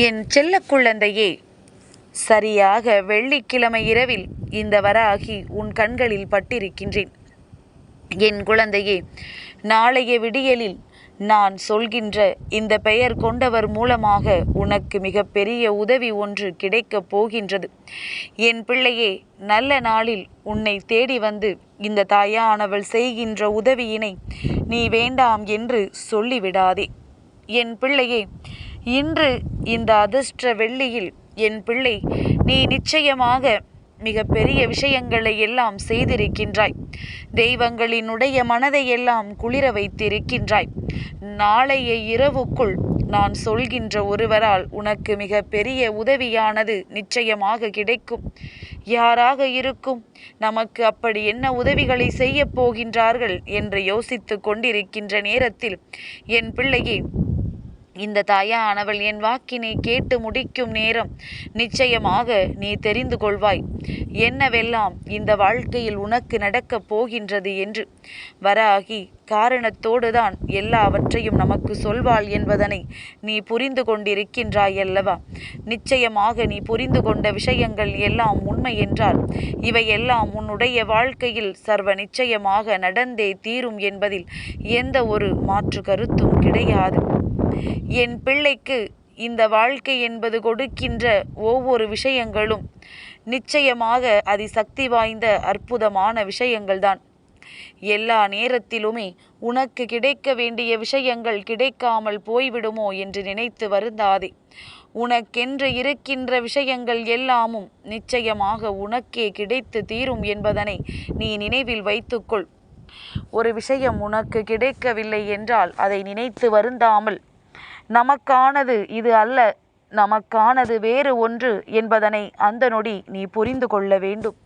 என் செல்ல குழந்தையே சரியாக வெள்ளிக்கிழமை இரவில் இந்த வராகி உன் கண்களில் பட்டிருக்கின்றேன். என் குழந்தையே நாளைய விடியலில் நான் சொல்கின்ற இந்த பெயர் கொண்டவர் மூலமாக உனக்கு மிகப்பெரிய உதவி ஒன்று கிடைக்கப் போகின்றது. என் பிள்ளையே நல்ல நாளில் உன்னை தேடி வந்து இந்த தாயானவள் செய்கின்ற உதவியினை நீ வேண்டாம் என்று சொல்லிவிடாதே. என் பிள்ளையே இன்று இந்த அதிர்ஷ்ட வெள்ளியில் என் பிள்ளை நீ நிச்சயமாக மிக பெரிய விஷயங்களை எல்லாம் செய்திருக்கின்றாய். தெய்வங்களினுடைய மனதை எல்லாம் குளிர வைத்திருக்கின்றாய். நாளைய இரவுக்குள் நான் சொல்கின்ற ஒருவரால் உனக்கு மிக பெரிய உதவியானது நிச்சயமாக கிடைக்கும். யாராக இருக்கும்? நமக்கு அப்படி என்ன உதவிகளை செய்ய போகின்றார்கள்? என்று யோசித்து கொண்டிருக்கின்ற நேரத்தில் என் பிள்ளையே இந்த தாயானவள் என் வாக்கினை கேட்டு முடிக்கும் நேரம். நிச்சயமாக நீ தெரிந்து கொள்வாய். என்னவெல்லாம் இந்த வாழ்க்கையில் உனக்கு நடக்கப் போகின்றது என்று. வராகி காரணத்தோடுதான் எல்லாவற்றையும் நமக்கு சொல்வாள் என்பதனை நீ புரிந்து கொண்டிருக்கின்றாய் அல்லவா? நிச்சயமாக நீ புரிந்து கொண்ட விஷயங்கள் எல்லாம் உண்மை என்றால் இவையெல்லாம் உன்னுடைய வாழ்க்கையில் சர்வ நிச்சயமாக நடந்தே தீரும் என்பதில் எந்த ஒரு மாற்று கருத்தும் கிடையாது. என் பிள்ளைக்கு இந்த வாழ்க்கை என்பது கொடுக்கின்ற ஒவ்வொரு விஷயங்களும் நிச்சயமாக அதிசக்தி வாய்ந்த அற்புதமான விஷயங்கள்தான். எல்லா நேரத்திலுமே உனக்கு கிடைக்க வேண்டிய விஷயங்கள் கிடைக்காமல் போய்விடுமோ என்று நினைத்து வருந்தாதே. உனக்கென்று இருக்கின்ற விஷயங்கள் எல்லாமும் நிச்சயமாக உனக்கே கிடைத்து தீரும் என்பதனை நீ நினைவில் வைத்துக்கொள். ஒரு விஷயம் உனக்கு கிடைக்கவில்லை என்றால் அதை நினைத்து வருந்தாமல் நமக்கானது இது அல்ல. நமக்கானது வேறு ஒன்று என்பதனை அந்த நொடி நீ புரிந்து கொள்ள வேண்டும்.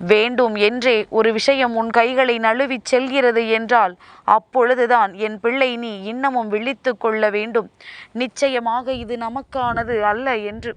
வேண்டும் என்றே ஒரு விஷயம் உன் கைகளை நழுவிச் செல்கிறது என்றால் அப்பொழுதுதான் என் பிள்ளை நீ இன்னமும் விழித்து கொள்ள வேண்டும். நிச்சயமாக இது நமக்கானது அல்ல என்று.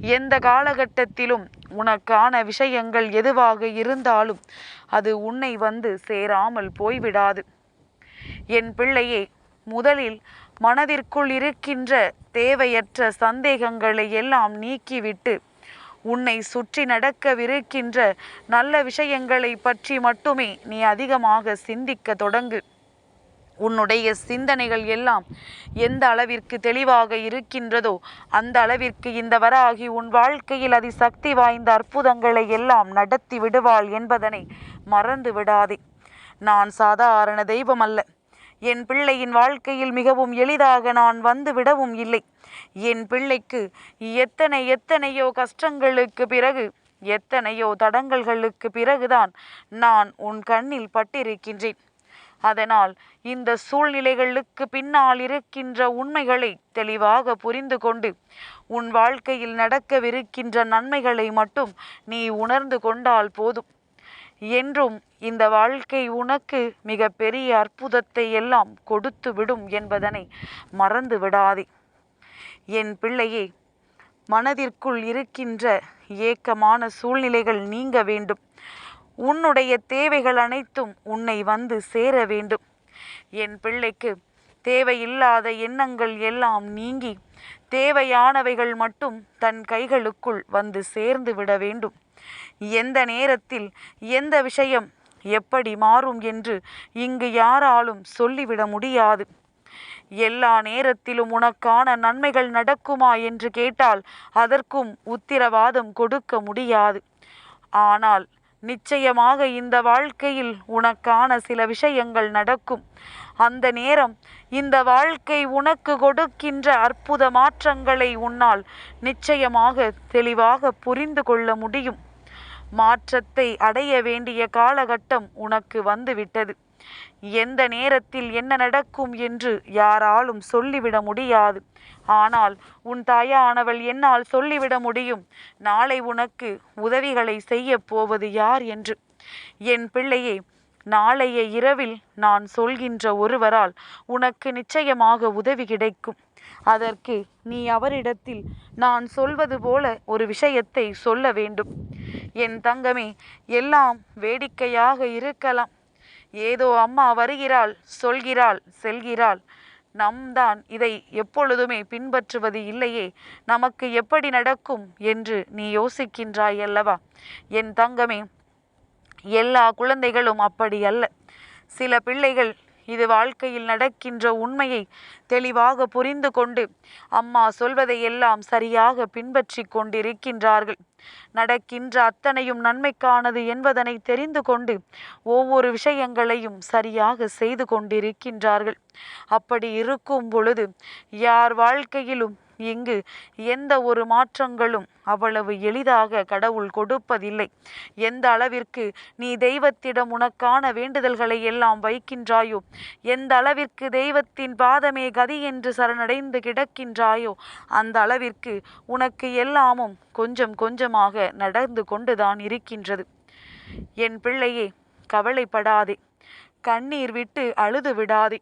எந்த காலகட்டத்திலும் உனக்கான விஷயங்கள் எதுவாக இருந்தாலும் அது உன்னை வந்து சேராமல் போய்விடாது. என் பிள்ளையே முதலில் மனதிற்குள் இருக்கின்ற தேவையற்ற சந்தேகங்களை எல்லாம் நீக்கிவிட்டு உன்னை சுற்றி நடக்கவிருக்கின்ற நல்ல விஷயங்களை பற்றி மட்டுமே நீ அதிகமாக சிந்திக்க தொடங்கு. உன்னுடைய சிந்தனைகள் எல்லாம் எந்த அளவிற்கு தெளிவாக இருக்கின்றதோ அந்த அளவிற்கு இந்த வராகி உன் வாழ்க்கையில் அதிசக்தி வாய்ந்த அற்புதங்களை எல்லாம் நடத்தி விடுவாள் என்பதனை மறந்து விடாதே நான் சாதாரண தெய்வம் அல்ல. என் பிள்ளையின் வாழ்க்கையில் மிகவும் எளிதாக நான் வந்து விடவும் இல்லை. என் பிள்ளைக்கு எத்தனை எத்தனையோ கஷ்டங்களுக்கு பிறகு எத்தனையோ தடங்கல்களுக்கு பிறகுதான் நான் உன் கண்ணில் பட்டிருக்கின்றேன். அதனால் இந்த சூழ்நிலைகளுக்கு பின்னால் இருக்கின்ற உண்மைகளை தெளிவாக புரிந்து கொண்டு உன் வாழ்க்கையில் நடக்கவிருக்கின்ற நன்மைகளை மட்டும் நீ உணர்ந்து கொண்டால் போதும். என்றும் இந்த வாழ்க்கை உனக்கு மிக பெரிய அற்புதத்தை எல்லாம் கொடுத்து விடும் என்பதனை மறந்து விடாதே. என் பிள்ளையே மனதிற்குள் இருக்கின்ற ஏக்கமான சூழ்நிலைகள் நீங்க வேண்டும். உன்னுடைய தேவைகள் அனைத்தும் உன்னை வந்து சேர வேண்டும். என் பிள்ளைக்கு தேவையில்லாத எண்ணங்கள் எல்லாம் நீங்கி தேவையானவைகள் மட்டும் தன் கைகளுக்குள் வந்து சேர்ந்து விட வேண்டும். எந்த நேரத்தில் எந்த விஷயம் எப்படி மாறும் என்று இங்கு யாராலும் சொல்லிவிட முடியாது. எல்லா நேரத்திலும் உனக்கான நன்மைகள் நடக்குமா என்று கேட்டால் அதற்கும் உத்திரவாதம் கொடுக்க முடியாது. ஆனால் நிச்சயமாக இந்த வாழ்க்கையில் உனக்கான சில விஷயங்கள் நடக்கும். அந்த நேரம் இந்த வாழ்க்கை உனக்கு கொடுக்கின்ற அற்புத மாற்றங்களை உன்னால் நிச்சயமாக தெளிவாக புரிந்து கொள்ள முடியும். மாற்றத்தை அடைய வேண்டிய காலகட்டம் உனக்கு வந்துவிட்டது. எந்த நேரத்தில் என்ன நடக்கும் என்று யாராலும் சொல்லிவிட முடியாது. ஆனால் உன் தாயானவள் என்னால் சொல்லிவிட முடியும். நாளை உனக்கு உதவிகளை செய்ய போவது யார் என்று. என் பிள்ளையே நாளைய இரவில் நான் சொல்கின்ற ஒருவரால் உனக்கு நிச்சயமாக உதவி கிடைக்கும். அதற்கு நீ அவரிடத்தில் நான் சொல்வது போல ஒரு விஷயத்தை சொல்ல வேண்டும். என் தங்கமே எல்லாம் வேடிக்கையாக இருக்கலாம். ஏதோ அம்மா வருகிறாள் சொல்கிறாள் செல்கிறாள். நம் தான் இதை எப்பொழுதுமே பின்பற்றுவது இல்லையே. நமக்கு எப்படி நடக்கும் என்று நீ யோசிக்கின்றாய் அல்லவா? என் தங்கமே எல்லா குழந்தைகளும் அப்படி அல்ல. சில பிள்ளைகள் இது வாழ்க்கையில் நடக்கின்ற உண்மையை தெளிவாக புரிந்து கொண்டு அம்மா சொல்வதை எல்லாம் சரியாக பின்பற்றி கொண்டிருக்கின்றார்கள். நடக்கின்ற அத்தனையும் நன்மைக்கானது என்பதனை தெரிந்து கொண்டு ஒவ்வொரு விஷயங்களையும் சரியாக செய்து கொண்டிருக்கின்றார்கள். அப்படி இருக்கும் பொழுது யார் வாழ்க்கையிலும் இங்கு எந்த ஒரு மாற்றங்களும் அவ்வளவு எளிதாக கடவுள் கொடுப்பதில்லை. எந்த அளவிற்கு நீ தெய்வத்திடம் உனக்கான வேண்டுதல்களை எல்லாம் வைக்கின்றாயோ எந்த அளவிற்கு தெய்வத்தின் பாதமே கதி என்று சரணடைந்து கிடக்கின்றாயோ அந்த அளவிற்கு உனக்கு எல்லாமும் கொஞ்சம் கொஞ்சமாக நடந்து கொண்டுதான் இருக்கின்றது. என் பிள்ளையே கவலைப்படாதே. கண்ணீர் விட்டு அழுது விடாதே.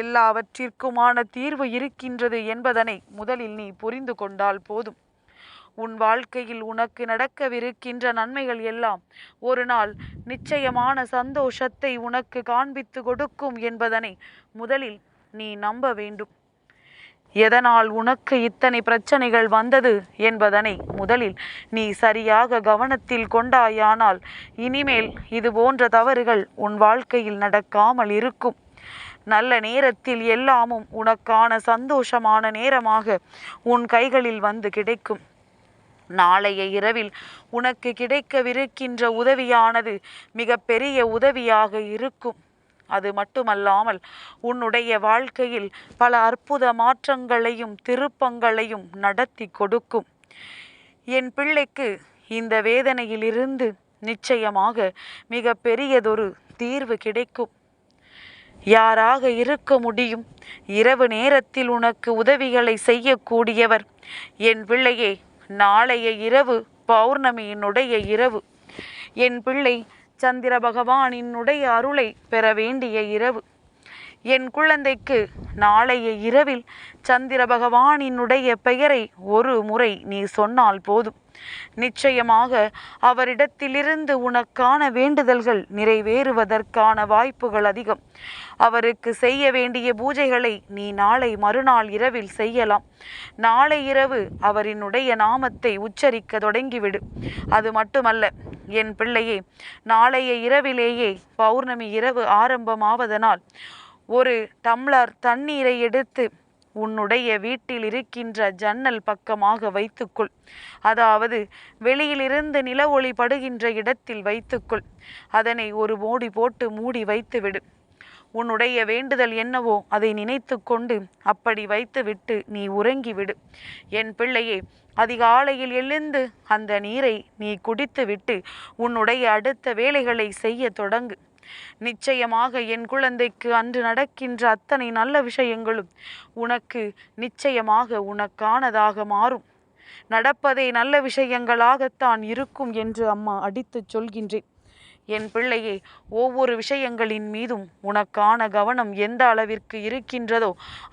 எல்லாவற்றிற்குமான தீர்வு இருக்கின்றது என்பதனை முதலில் நீ புரிந்து கொண்டால் போதும். உன் வாழ்க்கையில் உனக்கு நடக்கவிருக்கின்ற நன்மைகள் எல்லாம் ஒரு நாள் நிச்சயமான சந்தோஷத்தை உனக்கு காண்பித்து கொடுக்கும் என்பதனை முதலில் நீ நம்ப வேண்டும். எதனால் உனக்கு இத்தனை பிரச்சனைகள் வந்தது என்பதனை முதலில் நீ சரியாக கவனத்தில் கொண்டாயானால் இனிமேல் இது போன்ற தவறுகள் உன் வாழ்க்கையில் நடக்காமல் இருக்கும். நல்ல நேரத்தில் எல்லாமும் உனக்கான சந்தோஷமான நேரமாக உன் கைகளில் வந்து கிடைக்கும். நாளைய இரவில் உனக்கு கிடைக்கவிருக்கின்ற உதவியானது மிக பெரிய உதவியாக இருக்கும். அது மட்டுமல்லாமல் உன்னுடைய வாழ்க்கையில் பல அற்புத மாற்றங்களையும் திருப்பங்களையும் நடத்தி கொடுக்கும். என் பிள்ளைக்கு இந்த வேதனையிலிருந்து நிச்சயமாக மிக பெரியதொரு தீர்வு கிடைக்கும். யாராக இருக்க முடியும்? இரவு நேரத்தில் உனக்கு உதவிகளை செய்யக்கூடியவர். என் பிள்ளையே நாளைய இரவு பௌர்ணமியினுடைய இரவு. என் பிள்ளை சந்திர பகவானினுடைய அருளை பெற வேண்டிய இரவு. என் குழந்தைக்கு நாளைய இரவில் சந்திர பகவானினுடைய பெயரை ஒரு முறை நீ சொன்னால் போதும். நிச்சயமாக அவரிடத்திலிருந்து உனக்கான வேண்டுதல்கள் நிறைவேறுவதற்கான வாய்ப்புகள் அதிகம். அவருக்கு செய்ய வேண்டிய பூஜைகளை நீ நாளை மறுநாள் இரவில் செய்யலாம். நாளை இரவு அவரினுடைய நாமத்தை உச்சரிக்க தொடங்கிவிடு. அது மட்டுமல்ல என் பிள்ளையே நாளைய இரவிலேயே பௌர்ணமி இரவு ஆரம்பமாவதனால் ஒரு டம்ளர் தண்ணீரை எடுத்து உன்னுடைய வீட்டில் இருக்கின்ற ஜன்னல் பக்கமாக வைத்துக்கொள். அதாவது வெளியிலிருந்து நில ஒளி படுகின்ற இடத்தில் வைத்துக்கொள். அதனை ஒரு மூடி போட்டு மூடி வைத்துவிடு. உன்னுடைய வேண்டுதல் என்னவோ அதை நினைத்து கொண்டு அப்படி வைத்துவிட்டு நீ உறங்கிவிடு. என் பிள்ளையே அதிகாலையில் எழுந்து அந்த நீரை நீ குடித்துவிட்டு உன்னுடைய அடுத்த வேலைகளை செய்ய தொடங்கு. நிச்சயமாக என் குழந்தைக்கு அன்று நடக்கின்ற அத்தனை நல்ல விஷயங்களும் உனக்கு நிச்சயமாக உனக்கானதாக மாறும். நடப்பதே நல்ல விஷயங்களாகத்தான் இருக்கும் என்று அம்மா அடித்துச் சொல்கின்றேன். என் பிள்ளையே ஒவ்வொரு விஷயங்களின் மீதும் உனக்கான கவனம் எந்த அளவிற்கு இருக்கின்றதோ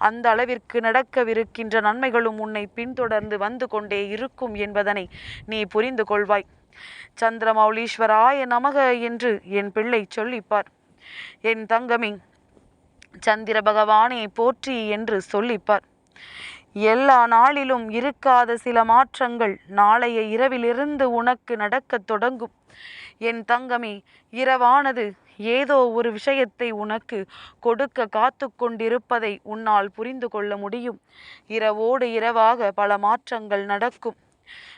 அந்த அளவிற்கு நடக்கவிருக்கின்ற நன்மைகளும் உன்னை பின்தொடர்ந்து வந்து கொண்டே இருக்கும் என்பதனை நீ புரிந்து கொள்வாய். சந்திரமௌலீஸ்வராய நமக என்று என் பிள்ளை சொல்லிப்பார். என் தங்கமி சந்திர பகவானை போற்றி என்று சொல்லிப்பார். எல்லா நாளிலும் இருக்காத சில மாற்றங்கள் நாளைய இரவிலிருந்து உனக்கு நடக்கத் தொடங்கும். என் தங்கமே இரவானது ஏதோ ஒரு விஷயத்தை உனக்கு கொடுக்க காத்து கொண்டிருப்பதை உன்னால் புரிந்து கொள்ள முடியும். இரவோடு இரவாக பல மாற்றங்கள் நடக்கும்.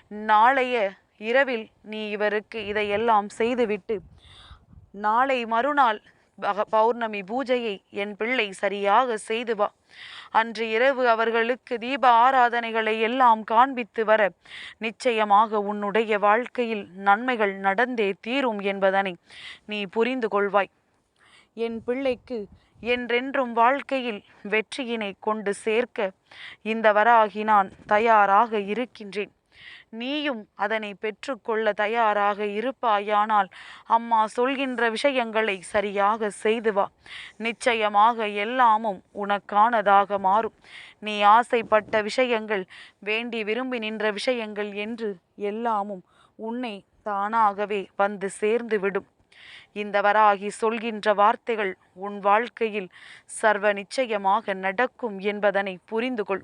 நாளைய இரவில் நீ இவருக்கு இதையெல்லாம் செய்துவிட்டு நாளை மறுநாள் பௌர்ணமி பூஜையை என் பிள்ளை சரியாக செய்து வா. அன்று இரவு அவர்களுக்கு தீப ஆராதனைகளை எல்லாம் காண்பித்து வர நிச்சயமாக உன்னுடைய வாழ்க்கையில் நன்மைகள் நடந்தே தீரும் என்பதனை நீ புரிந்து கொள்வாய். என் பிள்ளைக்கு என்றென்றும் வாழ்க்கையில் வெற்றியினை கொண்டு சேர்க்க இந்த வராகி நான் தயாராக இருக்கின்றேன். நீயும் அதனை பெற்றுக்கொள்ள தயாராக இருப்பாயானால் அம்மா சொல்கின்ற விஷயங்களை சரியாக செய்து வா. நிச்சயமாக எல்லாமும் உனக்கானதாக மாறும். நீ ஆசைப்பட்ட விஷயங்கள் வேண்டி விரும்பி நின்ற விஷயங்கள் என்று எல்லாமும் உன்னை தானாகவே வந்து சேர்ந்து விடும். இந்த வராகி சொல்கின்ற வார்த்தைகள் உன் வாழ்க்கையில் சர்வ நிச்சயமாக நடக்கும் என்பதனை புரிந்து கொள்